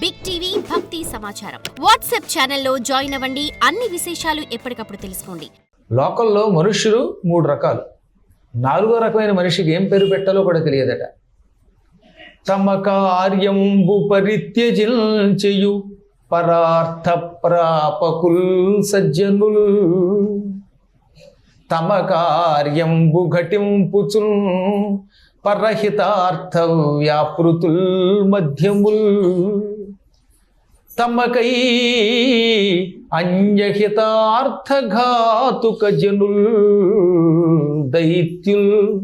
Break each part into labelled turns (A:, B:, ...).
A: Big TV భక్తి సమాచారం WhatsApp ఛానల్లో జాయిన్ అవ్వండి. అన్ని విశేషాలు ఎప్పటికప్పుడు తెలుసుకోండి.
B: లోకల్లో మనుష్యులు మూడు రకాలు. నాలుగో రకమైన మనిషికి ఏం పేరు పెట్టాలో కూడా తెలియదట. తమ కార్యంబు పరిత్యజించయు పరార్థ ప్రాపకుల్ సజ్జనుల్. తమ కార్యంబు ఘటింపుచుల్ పరహితార్థ వ్యాపృతుల్ మధ్యముల్. తమకై అన్యహితార్థఘాతుక జనుల్ దైత్యుల్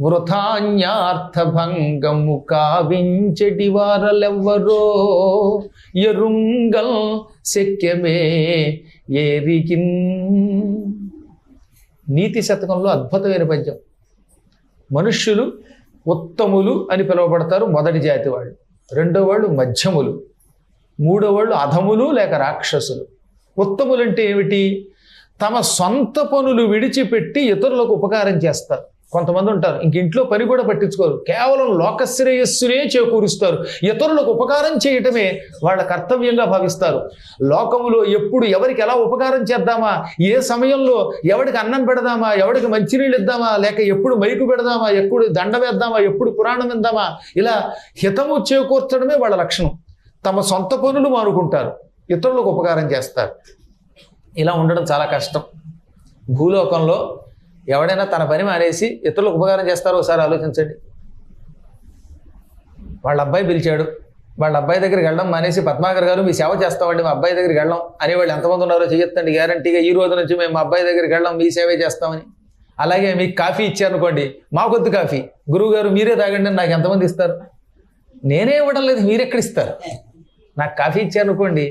B: వృథాన్యార్థభంగము కావించటి వారలెవ్వరో ఎరుంగల్ శక్యమే ఏరికిన్. నీతి శతకంలో అద్భుతమైన పద్యం మనుష్యులు ఉత్తములు అని పిలువబడతారు మొదటి జాతి వాళ్ళు. రెండో వాళ్ళు మధ్యములు. మూడో వాళ్ళు అధములు లేక రాక్షసులు. ఉత్తములు అంటే ఏమిటి? తమ సొంత పనులు విడిచిపెట్టి ఇతరులకు ఉపకారం చేస్తారు. కొంతమంది ఉంటారు ఇంక ఇంట్లో పని కూడా పట్టించుకోరు. కేవలం లోకశ్రేయస్సునే చేకూరుస్తారు. ఇతరులకు ఉపకారం చేయటమే వాళ్ళ కర్తవ్యంగా భావిస్తారు. లోకములో ఎప్పుడు ఎవరికి ఎలా ఉపకారం చేద్దామా? ఏ సమయంలో ఎవడికి అన్నం పెడదామా? ఎవడికి మంచినీళ్ళు ఇద్దామా? లేక ఎప్పుడు మైకు పెడదామా? ఎప్పుడు దండ వేద్దామా? ఎప్పుడు పురాణం ఇద్దామా ఇలా హితము చేకూర్చడమే వాళ్ళ లక్షణం. తమ సొంత పనులు మానుకుంటారు. ఇతరులకు ఉపకారం చేస్తారు. ఇలా ఉండడం చాలా కష్టం. భూలోకంలో ఎవడైనా తన పని మానేసి ఇతరులకు ఉపకారం చేస్తారో ఒకసారి ఆలోచించండి. వాళ్ళ అబ్బాయి పిలిచాడు. వాళ్ళ అబ్బాయి దగ్గరికి వెళ్ళడం మానేసి పద్మాకర్ గారు మీ సేవ చేస్తామండి మా అబ్బాయి దగ్గరికి వెళ్ళడం అనేవాళ్ళు ఎంతమంది ఉన్నారో చెయ్యొద్దండి గ్యారంటీగా ఈ రోజు నుంచి మేము మా అబ్బాయి దగ్గరికి వెళ్ళాం మీ సేవే చేస్తామని. అలాగే మీకు కాఫీ ఇచ్చారనుకోండి మా కొద్ది కాఫీ. గురువు గారు మీరే తాగండి నాకు ఎంతమంది ఇస్తారు? నేనే ఇవ్వడం లేదు మీరెక్కడ ఇస్తారు? నాకు కాఫీ ఇచ్చారనుకోండి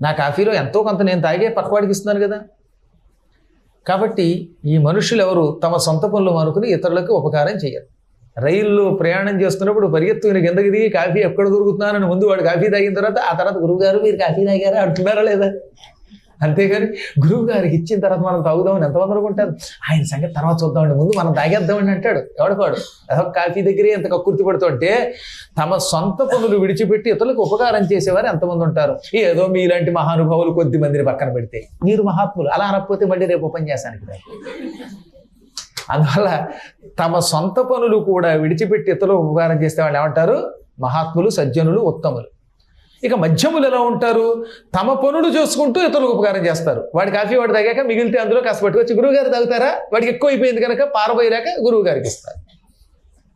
B: నా కాఫీలో ఎంతో కొంత నేను తాగే పక్కవాడికి ఇస్తున్నాను కదా. కాబట్టి ఈ మనుషులు ఎవరు తమ సొంత పనులు మనుకుని ఇతరులకు ఉపకారం చేయరు. రైల్లో ప్రయాణం చేస్తున్నప్పుడు పరిగెత్తుకుని కిందకి దిగి కాఫీ ఎక్కడ దొరుకుతున్నానని ముందు వాడు కాఫీ తాగిన తర్వాత ఆ తర్వాత గురువు గారు మీరు కాఫీ తాగారా? అంటున్నారా లేదా? అంతేగాని గురువు గారికి ఇచ్చిన తర్వాత మనం తాగుదామని ఎంతమంది అనుకుంటారు? ఆయన సంగతి తర్వాత చూద్దామండి ముందు మనం తాగేద్దామని అంటాడు. ఎవడపాడు ఏదో కాఫీ దగ్గరే ఎంత కక్కుర్తి పడుతుంటే తమ సొంత పనులు విడిచిపెట్టి ఇతరులకు ఉపకారం చేసేవారు ఎంతమంది ఉంటారు? ఏదో మీలాంటి మహానుభావులు కొద్ది మందిని పక్కన పెడితే. మీరు మహాత్ములు. అలా అనకపోతే మళ్ళీ రేపు ఉపన్యాసానికి అందువల్ల తమ సొంత పనులు కూడా విడిచిపెట్టి ఇతరులకు ఉపకారం చేసే వాళ్ళు ఏమంటారు? మహాత్ములు సజ్జనులు ఉత్తములు. ఇక మధ్యములు ఎలా ఉంటారు? తమ పనులు చేసుకుంటూ ఇతరులకు ఉపకారం చేస్తారు. వాడి కాఫీ వాడు తాగాక మిగిలితే అందులో కాస్త పట్టుకొచ్చి గురువు గారు తాగుతారా? వాడికి ఎక్కువ అయిపోయింది కనుక పారబోయాక గురువు గారికి ఇస్తారు.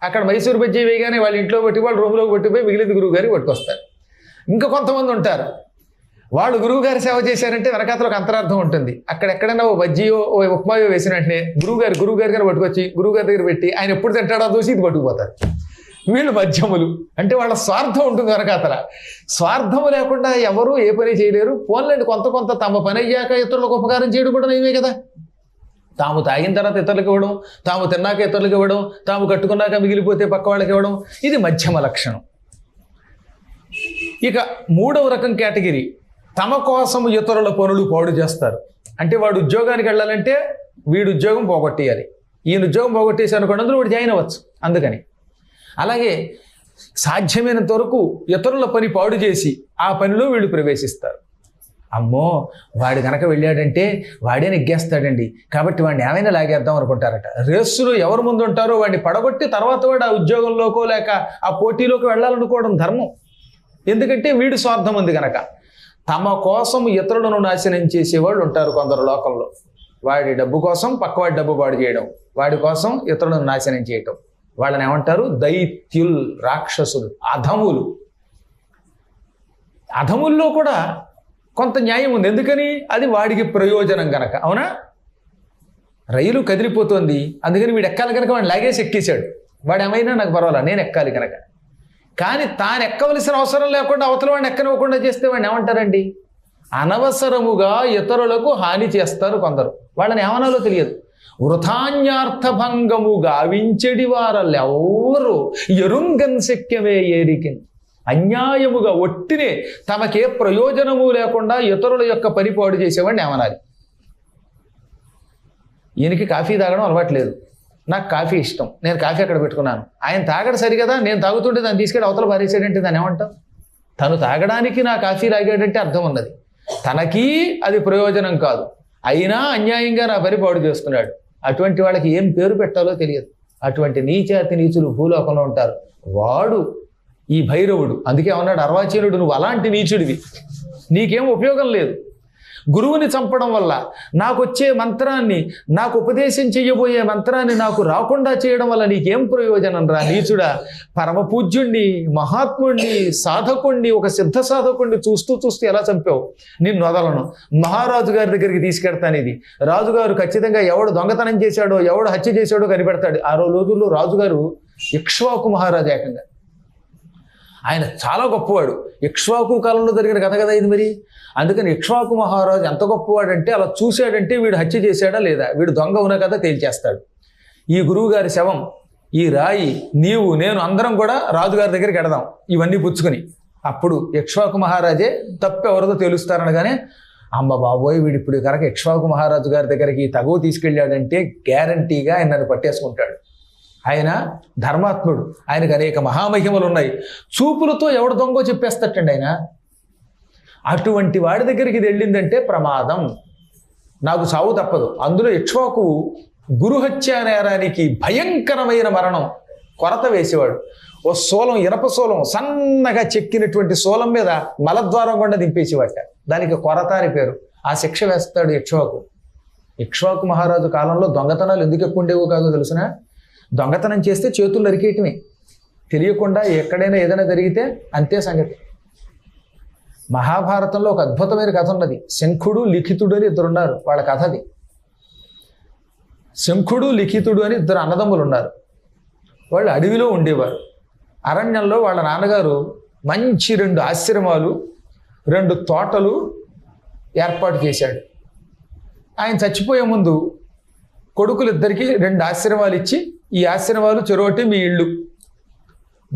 B: అక్కడ మైసూరు బజ్జీ వేయగానే వాళ్ళ ఇంట్లో పట్టి వాళ్ళు రూమ్లోకి పట్టిపోయి మిగిలింది గురువు గారికి పట్టుకొస్తారు. ఇంకా కొంతమంది ఉంటారు. వాళ్ళు గురువు గారి సేవ చేశారంటే వెనకాతలో ఒక అంతరార్థం ఉంటుంది. అక్కడ ఎక్కడైనా ఓ బజ్జీయో ఓ ఉప్మాయో వేసిన వెంటనే గురువు గారు గురువు గారి గారు పట్టుకొచ్చి గురువు గారి దగ్గర పెట్టి ఆయన ఎప్పుడు తింటాడో చూసి ఇది పట్టుకుపోతారు. వీళ్ళు మధ్యములు. అంటే వాళ్ళ స్వార్థం ఉంటుంది వెనకాతల స్వార్థము లేకుండా ఎవరు ఏ పని చేయలేరు. పోన్లేండి కొంత కొంత తమ పని అయ్యాక ఇతరులకు ఉపకారం చేయడం కూడా నయమే కదా. తాము తాగిన తర్వాత ఇతరులకు ఇవ్వడం తాము తిన్నాక ఇతరులకు ఇవ్వడం తాము కట్టుకున్నాక మిగిలిపోతే పక్క వాళ్ళకి ఇవ్వడం ఇది మధ్యమ లక్షణం. ఇక మూడవ రకం కేటగిరీ. తమ కోసం ఇతరుల పనులు పాడు చేస్తారు. అంటే వాడు ఉద్యోగానికి వెళ్ళాలంటే వీడు ఉద్యోగం పోగొట్టేయాలి. ఈయన ఉద్యోగం పోగొట్టేసి అనుకోండి అందులో వాడు జాయిన్ అవ్వచ్చు. అందుకని. అలాగే సాధ్యమైనంత వరకు ఇతరుల పని పాడు చేసి ఆ పనిలో వీళ్ళు ప్రవేశిస్తారు. అమ్మో వాడు కనుక వెళ్ళాడంటే వాడే నెగ్గేస్తాడండి. కాబట్టి వాడిని ఏమైనా లాగేద్దాం అనుకుంటారట. రేసులో ఎవరు ముందు ఉంటారో వాడిని పడగొట్టి తర్వాత వాడు ఆ ఉద్యోగంలోకో లేక ఆ పోటీలోకి వెళ్ళాలనుకోవడం ధర్మం. ఎందుకంటే వీడు స్వార్థం ఉంది కనుక తమ కోసం ఇతరులను నాశనం చేసేవాళ్ళు ఉంటారు కొందరు లోకంలో. వాడి డబ్బు కోసం పక్కవాడి డబ్బు పాడు చేయడం. వాడి కోసం ఇతరులను నాశనం చేయటం. వాళ్ళని ఏమంటారు? దైత్యుల్ రాక్షసులు అధములు. అధముల్లో కూడా కొంత న్యాయం ఉంది. ఎందుకని? అది వాడికి ప్రయోజనం గనక. అవునా? రైలు కదిలిపోతుంది. అందుకని వీడు ఎక్కాలి కనుక వాడిని లాగేసి ఎక్కేశాడు. వాడు ఏమైనా నాకు పర్వాలా? నేను ఎక్కాలి కనుక కానీ తాను ఎక్కవలసిన అవసరం లేకుండా అవతల వాడిని ఎక్కనివ్వకుండా చేస్తే వాడిని ఏమంటారండి? అనవసరముగా ఇతరులకు హాని చేస్తారు కొందరు. వాళ్ళని ఏమనాలో తెలియదు. వృథాన్యార్థభంగము గావించెడి వారల్లెవరు ఎరుంగన్ శక్యమే ఏరికిన్. అన్యాయముగా ఒట్టినే తమకే ప్రయోజనము లేకుండా ఇతరుల యొక్క పరిపాడు చేసేవాడిని ఏమనాలి ఈయనకి కాఫీ తాగడం అలవాట్లేదు. నాకు కాఫీ ఇష్టం. నేను కాఫీ అక్కడ పెట్టుకున్నాను. ఆయన తాగడు సరికదా నేను తాగుతుంటే దాన్ని తీసుకెళ్ళి అవతల పారేసాడంటే దాన్ని ఏమంటాం? తను తాగడానికి నా కాఫీ తాగాడంటే అర్థం ఉన్నది. తనకి అది ప్రయోజనం కాదు. అయినా అన్యాయంగా నా పని పాడు చేస్తున్నాడు. అటువంటి వాళ్ళకి ఏం పేరు పెట్టాలో తెలియదు. అటువంటి నీచాతి నీచులు భూలోకంలో ఉంటారు. వాడు ఈ భైరవుడు. అందుకే ఉన్నాడు అర్వాచీనుడు. నువ్వు అలాంటి నీచుడివి. నీకేం ఉపయోగం లేదు. గురువుని చంపడం వల్ల నాకు వచ్చే మంత్రాన్ని నాకు ఉపదేశం చేయబోయే మంత్రాన్ని నాకు రాకుండా చేయడం వల్ల నీకేం ప్రయోజనం రా? నీచుడా పరమ పూజ్యుణ్ణి మహాత్ముణ్ణి సాధకుణ్ణి ఒక సిద్ధ సాధకుణ్ణి చూస్తూ చూస్తూ ఎలా చంపావు? నిన్ను వదలను. మహారాజు గారి దగ్గరికి తీసుకెడతాను ఇది. రాజుగారు ఖచ్చితంగా ఎవడు దొంగతనం చేశాడో ఎవడు హత్య చేశాడో కనిపెడతాడు. ఆ రోజుల్లో రాజుగారు ఇక్ష్వాకు మహారాజు ఏకంగా. ఆయన చాలా గొప్పవాడు. ఇక్ష్వాకు కాలంలో జరిగిన కథ కదా ఇది మరి? అందుకని ఇక్ష్వాకు మహారాజు ఎంత గొప్పవాడంటే అలా చూశాడంటే వీడు హత్య చేశాడా లేదా? వీడు దొంగ ఉన్న కదా తేల్చేస్తాడు. ఈ గురువు గారి శవం ఈ రాయి నీవు నేను అందరం కూడా రాజుగారి దగ్గరికి ఎడదాం ఇవన్నీ పుచ్చుకుని. అప్పుడు ఇక్ష్వాకు మహారాజే తప్పు ఎవరిదో తెలుస్తారనగానే అమ్మ బాబోయ్ వీడు ఇప్పుడు కనుక ఇక్ష్వాకు మహారాజు గారి దగ్గరికి తగువ తీసుకెళ్ళాడంటే గ్యారంటీగా ఆయన నన్ను పట్టేసుకుంటాడు. ఆయన ధర్మాత్ముడు. ఆయనకు అనేక మహామహిమలు ఉన్నాయి. చూపులతో ఎవడు దొంగో చెప్పేస్తటండి ఆయన? అటువంటి వాడి దగ్గరికి ఇది వెళ్ళిందంటే ప్రమాదం. నాకు సావు తప్పదు. అందులో ఇక్ష్వాకు గురుహత్య నేరానికి భయంకరమైన మరణం. కొరత వేసేవాడు. ఓ సోలం ఇనప సోలం సన్నగా చెక్కినటువంటి సోలం మీద మలద్వారం గుండా దింపేసేవాట. దానికి కొరత అని పేరు. ఆ శిక్ష వేస్తాడు ఇక్ష్వాకు ఇక్ష్వాకు మహారాజు కాలంలో దొంగతనాలు ఎందుకు ఎక్కువ ఉండేవో కాదో తెలుసునా? దొంగతనం చేస్తే చేతులు నరికేయటమే. తెలియకుండా ఎక్కడైనా ఏదైనా జరిగితే అంతే సంగతి. మహాభారతంలో ఒక అద్భుతమైన కథ ఉన్నది. శంఖుడు లిఖితుడు అని ఇద్దరు ఉన్నారు. వాళ్ళ కథ అది. శంఖుడు లిఖితుడు అని ఇద్దరు అన్నదమ్ములు ఉన్నారు. వాళ్ళు అడవిలో ఉండేవారు. అరణ్యంలో వాళ్ళ నాన్నగారు మంచి రెండు ఆశ్రమాలు రెండు తోటలు ఏర్పాటు చేశాడు. ఆయన చచ్చిపోయే ముందు కొడుకులిద్దరికీ రెండు ఆశ్రమాలు ఇచ్చి ఈ ఆశ్రమాలు చెరోటి మీ ఇళ్ళు.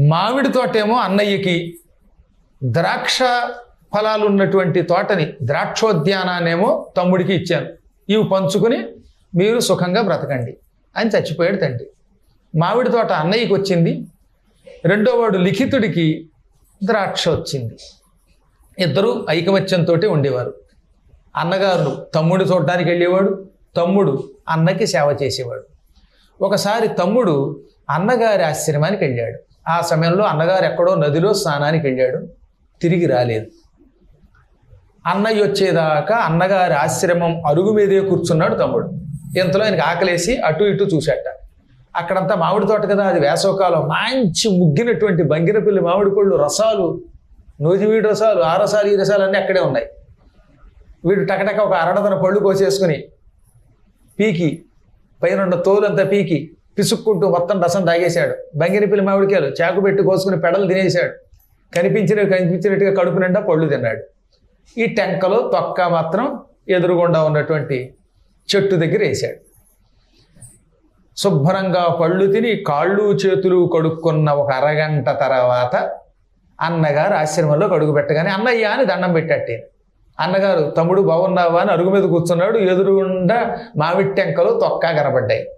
B: మామిడి తోటేమో అన్నయ్యకి ద్రాక్ష ఫలాలు ఉన్నటువంటి తోటని ద్రాక్షోద్యానాన్నేమో తమ్ముడికి ఇచ్చాను. ఇవి పంచుకుని మీరు సుఖంగా బ్రతకండి అని చచ్చిపోయాడు తండ్రి. మామిడి తోట అన్నయ్యకి వచ్చింది. రెండో వాడు లిఖితుడికి ద్రాక్ష వచ్చింది. ఇద్దరు ఐకమత్యంతో ఉండేవారు. అన్నగారు తమ్ముడు చూడడానికి వెళ్ళేవాడు తమ్ముడు అన్నకి సేవ చేసేవాడు. ఒకసారి తమ్ముడు అన్నగారి ఆశ్రమానికి వెళ్ళాడు. ఆ సమయంలో అన్నగారు ఎక్కడో నదిలో స్నానానికి వెళ్ళాడు. తిరిగి రాలేదు. అన్నయ్య వచ్చేదాకా అన్నగారి ఆశ్రమం అరుగు మీదే కూర్చున్నాడు తమ్ముడు. ఇంతలో ఆయనకి ఆకలేసి అటు ఇటు చూశాట. అక్కడంతా మామిడి తోట కదా అది వేసవకాలం. మంచి ముగ్గినటువంటి బంగినపల్లి మామిడి పళ్ళు రసాలు నూజివీడి రసాలు ఆ రసాలు ఈ రసాలు అన్నీ అక్కడే ఉన్నాయి. వీడు టకటక ఒక అరడదన పళ్ళు కోసేసుకుని పీకి పైన తోలంతా పీకి పిసుక్కుంటూ మొత్తం రసం తాగేశాడు. బంగినపల్లి మామిడికాయలు చాకు పెట్టి కోసుకుని పెడలు తినేశాడు. కనిపించిన కనిపించినట్టుగా కడుపు నిండా పళ్ళు తిన్నాడు. ఈ టెంకలో తొక్క మాత్రం ఎదురుగుండా ఉన్నటువంటి చెట్టు దగ్గర వేశాడు. శుభ్రంగా పళ్ళు తిని కాళ్ళు చేతులు కడుక్కున్న ఒక అరగంట తర్వాత అన్నగారు ఆశ్రమంలో కడుగు పెట్టగానే అన్నయ్య అని దండం పెట్టాడు అన్నగారు తమ్ముడు బాగున్నావా? అని అరుగు మీద కూర్చున్నాడు. ఎదురుగుండా మామిడి టెంకలు తొక్క కనబడ్డాయి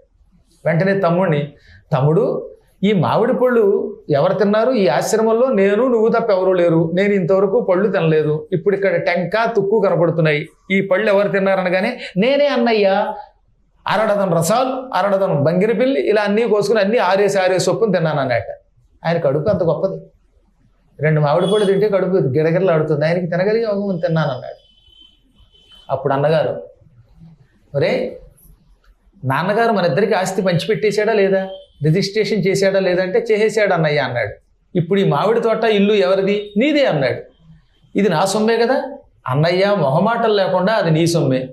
B: వెంటనే తమ్ముడిని తమ్ముడు ఈ మామిడి పళ్ళు ఎవరు తిన్నారు? ఈ ఆశ్రమంలో నేను నువ్వు తప్ప ఎవరు లేరు. నేను ఇంతవరకు పళ్ళు తినలేదు. ఇప్పుడు ఇక్కడ టెంక తుక్కు కనపడుతున్నాయి. ఈ పళ్ళు ఎవరు తిన్నారనగానే నేనే అన్నయ్య. అరడదం రసాలు అరడదం బంగిరిపిల్లి ఇలా అన్నీ కోసుకుని అన్నీ ఆరేసి ఆరేసి చొప్పున తిన్నాను అన్నట్ట ఆయన కడుపు అంత గొప్పది. రెండు మామిడి పళ్ళు తింటే కడుపు గిడగిడలాడుతుంది. ఆయనకి తినగలిగే యోగం తిన్నాను అన్నాడు. అప్పుడు అన్నగారు ఒరే నాన్నగారు మన ఇద్దరికి ఆస్తి పంచిపెట్టేశాడా లేదా? రిజిస్ట్రేషన్ చేశాడా లేదంటే చేసేసాడు అన్నయ్య అన్నాడు. ఇప్పుడు ఈ మామిడి తోట ఇల్లు ఎవరిది? నీదే అన్నాడు. ఇది నా సొమ్మే కదా? అన్నయ్య మొహమాటలు లేకుండా అది నీ సొమ్మే.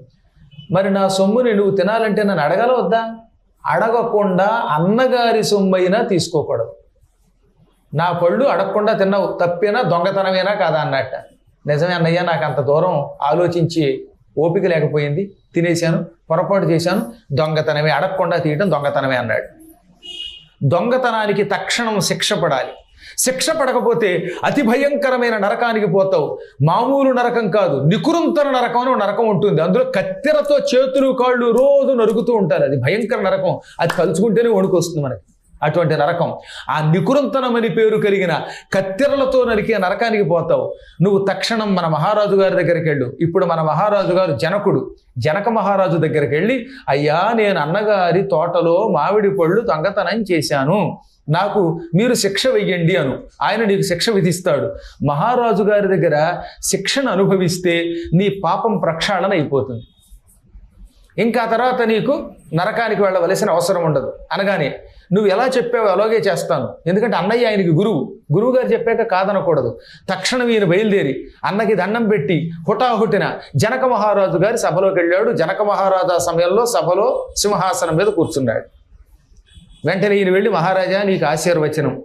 B: మరి నా సొమ్ముని నువ్వు తినాలంటే నన్ను అడగాల వద్దా? అడగకుండా అన్నగారి సొమ్మైనా తీసుకోకూడదు. నా పళ్ళు అడగకుండా తిన్నావు తప్పేనా దొంగతనమేనా కాదా అన్నట్ట. నిజమే అన్నయ్య నాకు అంత దూరం ఆలోచించి ఓపిక లేకపోయింది. తినేశాను పొరపాటు చేశాను దొంగతనమే అడగకుండా తీయటం దొంగతనమే అన్నాడు. దొంగతనానికి తక్షణం శిక్ష పడాలి. శిక్ష పడకపోతే అతి భయంకరమైన నరకానికి పోతావు. మామూలు నరకం కాదు నికురుంతర నరకం అని నరకం ఉంటుంది. అందులో కత్తెరతో చేతులు కాళ్ళు రోజు నరుకుతూ ఉంటారు. అది భయంకర నరకం. అది తలుచుకుంటేనే వణుకొస్తుంది మనకి. అటువంటి నరకం. ఆ నికురంతనమని పేరు కలిగిన కత్తెరలతో నరికే నరకానికి పోతావు. నువ్వు తక్షణం మన మహారాజు గారి దగ్గరికి వెళ్ళు. ఇప్పుడు మన మహారాజు గారు జనకుడు. జనక మహారాజు దగ్గరికి వెళ్ళి అయ్యా నేను అన్నగారి తోటలో మామిడి పళ్ళు దొంగతనం చేశాను. నాకు మీరు శిక్ష వెయ్యండి అను. ఆయన నీకు శిక్ష విధిస్తాడు. మహారాజు గారి దగ్గర శిక్షను అనుభవిస్తే నీ పాపం ప్రక్షాళన అయిపోతుంది. ఇంకా తర్వాత నీకు నరకానికి వెళ్ళవలసిన అవసరం ఉండదు. అనగానే నువ్వు ఎలా చెప్పావు అలాగే చేస్తాను. ఎందుకంటే అన్నయ్య ఆయనకి గురువు. గురువు గారు చెప్పాక కాదనకూడదు. తక్షణం ఈయన బయలుదేరి అన్నకి దండం పెట్టి హుటాహుటిన జనక మహారాజు గారి సభలోకి వెళ్ళాడు. జనక మహారాజా సమయంలో సభలో సింహాసనం మీద కూర్చున్నాడు. వెంటనే ఈయన వెళ్ళి మహారాజా నీకు ఆశీర్వచనం.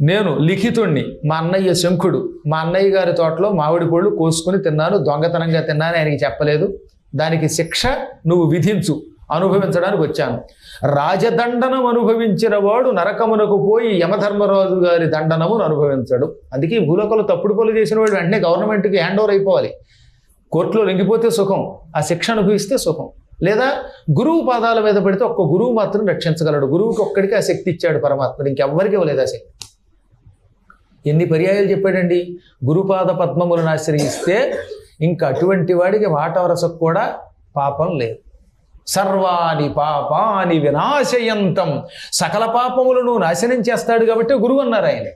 B: నేను లిఖితుణ్ణి మా అన్నయ్య శంఖుడు. మా అన్నయ్య గారి తోటలో మామిడి పళ్ళు కోసుకుని తిన్నాను. దొంగతనంగా తిన్నాను ఆయనకి చెప్పలేదు. దానికి శిక్ష నువ్వు విధించు. అనుభవించడానికి వచ్చాను. రాజదండనం అనుభవించిన వాడు నరకమునకు పోయి యమధర్మరాజు గారి దండనమును అనుభవించడు. అందుకే ఈ భూలోకంలో తప్పుడు పనులు చేసిన వాడు వెంటనే గవర్నమెంట్కి హ్యాండ్ ఓవర్ అయిపోవాలి. కోర్టులో లొంగిపోతే సుఖం ఆ శిక్ష అనుభవిస్తే సుఖం. లేదా గురువు పాదాల మీద పెడితే ఒక్క గురువు మాత్రం రక్షించగలడు. గురువుకి ఒక్కడికి ఆ శక్తి ఇచ్చాడు పరమాత్ముడు. ఇంకెవ్వరికి ఇవ్వలేదు ఆ శక్తి. ఎన్ని పర్యాయాలు చెప్పాడండి? గురుపాద పద్మములను ఆశ్రయిస్తే ఇంకా అటువంటి వాడికి వాట వరసకు కూడా పాపం లేదు. సర్వాని పాపాని వినాశయంతం. సకల పాపములను నాశనం చేస్తాడు కాబట్టి గురువు అన్నారు ఆయన.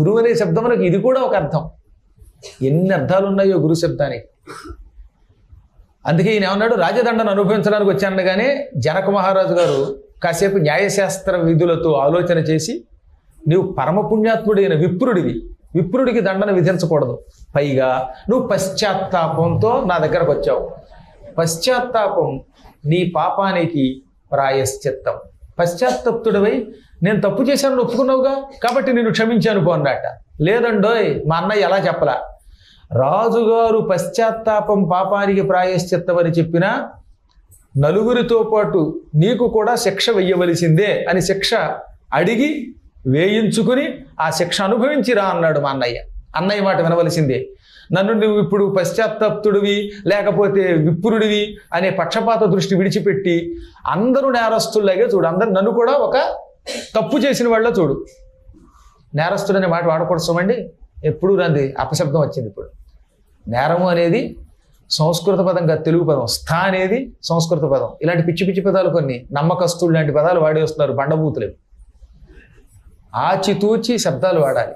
B: గురువు అనే శబ్దములకు ఇది కూడా ఒక అర్థం. ఎన్ని అర్థాలు ఉన్నాయో గురు శబ్దానికి. అందుకే ఈయన ఏమన్నాడు? రాజదండను అనుభవించడానికి వచ్చానగానే జనక మహారాజు గారు కాసేపు న్యాయశాస్త్ర విధులతో ఆలోచన చేసి నీవు పరమపుణ్యాత్ముడైన విప్రుడివి. విప్రుడికి దండన విధించకూడదు. పైగా నువ్వు పశ్చాత్తాపంతో నా దగ్గరకు వచ్చావు. పశ్చాత్తాపం నీ పాపానికి ప్రాయశ్చిత్తం. పశ్చాత్తప్తుడవై నేను తప్పు చేశాను ఒప్పుకున్నావుగా? కాబట్టి నేను క్షమించాను పోన్నట లేదండోయ్ మా అన్నయ్య ఎలా చెప్పలా? రాజుగారు పశ్చాత్తాపం పాపానికి ప్రాయశ్చిత్తం అని చెప్పినా నలుగురితో పాటు నీకు కూడా శిక్ష వెయ్యవలసిందే అని శిక్ష అడిగి వేయించుకుని ఆ శిక్ష అనుభవించి రా అన్నాడు మా అన్నయ్య. అన్నయ్య మాట వినవలసిందే. నన్ను నువ్వు ఇప్పుడు పశ్చాత్తాప్తుడివి లేకపోతే విప్రుడివి అనే పక్షపాత దృష్టి విడిచిపెట్టి అందరూ నేరస్తుల్లాగే చూడు. అందరు నన్ను కూడా ఒక తప్పు చేసిన వాళ్ళ చూడు. నేరస్తుడు అనే మాట వాడకూడదు ఎప్పుడు రంది అపశబ్దం వచ్చింది ఇప్పుడు. నేరము అనేది సంస్కృత పదంగా తెలుగు పదం. స్థా అనేది సంస్కృత పదం. ఇలాంటి పిచ్చి పిచ్చి పదాలు కొన్ని. నమ్మకస్తులు లాంటి పదాలు వాడేస్తున్నారు బండబూతులు. ఆచితూచి శబ్దాలు వాడాలి.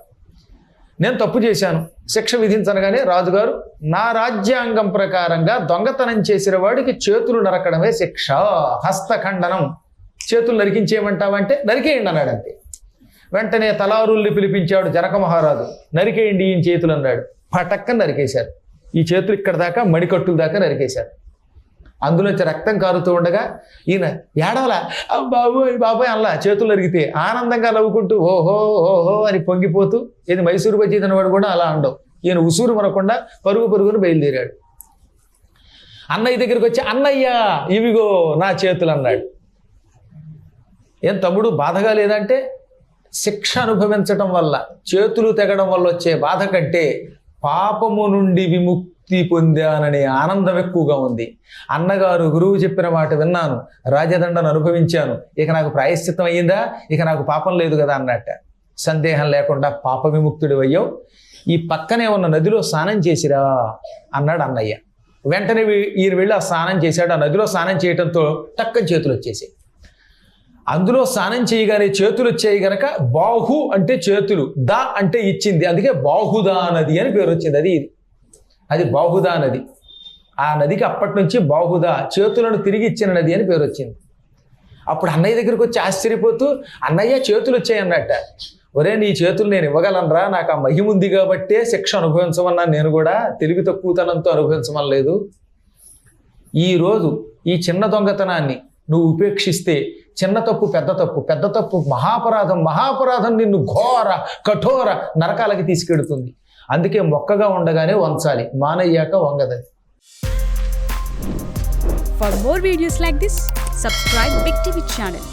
B: నేను తప్పు చేశాను. శిక్ష విధించనగానే రాజుగారు నా రాజ్యాంగం ప్రకారంగా దొంగతనం చేసిన వాడికి చేతులు నరకడమే శిక్ష హస్తఖండనం. చేతులు నరికించేయమంటావంటే నరికేయండి అన్నాడు అంతే. వెంటనే తలారుల్ని పిలిపించాడు జనక మహారాజు. నరికేయండి ఈయన చేతులు అన్నాడు. పటక్క నరికేశారు. ఈ చేతులు ఇక్కడ దాకా మణికట్టుల దాకా నరికేశారు. అందులోంచి రక్తం కారుతూ ఉండగా ఈయన ఏడవల? బాబోయ్ బాబోయ్ అల్లా చేతులు అరిగితే ఆనందంగా నవ్వుకుంటూ ఓహో ఓహో అని పొంగిపోతూ ఇది మైసూరు బజ్జీ తినవాడు కూడా అలా అండవు ఈయన ఉసూరు మనకుండా పరుగు పరుగును బయలుదేరాడు. అన్నయ్య దగ్గరికి వచ్చి అన్నయ్య ఇవిగో నా చేతులు అన్నాడు. ఏం తమ్ముడు బాధగా లేదంటే శిక్ష అనుభవించడం వల్ల చేతులు తెగడం వల్ల వచ్చే బాధ కంటే పాపము నుండి విముక్తి పొందాననే ఆనందం ఎక్కువగా ఉంది. అన్నగారు గురువు చెప్పిన మాట విన్నాను. రాజదండను అనుభవించాను. ఇక నాకు ప్రాయశ్చిత్తం అయ్యిందా? ఇక నాకు పాపం లేదు కదా అన్నట్ట. సందేహం లేకుండా పాప విముక్తుడు అయ్యావు ఈ పక్కనే ఉన్న నదిలో స్నానం చేసిరా అన్నాడు అన్నయ్య. వెంటనే ఈయన వెళ్ళి ఆ స్నానం చేశాడు. ఆ నదిలో స్నానం చేయడంతో టక్కని చేతులు వచ్చేసాయి. అందులో స్నానం చేయగానే చేతులు వచ్చాయి గనక బాహు అంటే చేతులు దా అంటే ఇచ్చింది. అందుకే బాహుదా నది అని పేరు వచ్చింది. అది ఇది. అది బాహుదా నది. ఆ నదికి అప్పటి నుంచి బాహుదా చేతులను తిరిగి ఇచ్చిన నది అని పేరు వచ్చింది. అప్పుడు అన్నయ్య దగ్గరికి వచ్చి ఆశ్చర్యపోతూ అన్నయ్య చేతులు వచ్చాయి అన్నట్ట ఒరే నీ చేతులు నేను ఇవ్వగలనరా నాకు ఆ మహిమ ఉంది కాబట్టే శిక్ష అనుభవించమన్నా నేను కూడా. తెలివి తక్కువతనంతో అనుభవించమనలేదు ఈ రోజు ఈ చిన్న దొంగతనాన్ని నువ్వు ఉపేక్షిస్తే చిన్న తప్పు పెద్ద తప్పు పెద్ద తప్పు మహాపరాధం మహాపరాధం నిన్ను ఘోర కఠోర నరకాలకి తీసుకెడుతుంది. అందుకే మొక్కగా ఉండగానే వంచాలి మానయ్యాక వంగద
C: for more videos like this subscribe big TV channel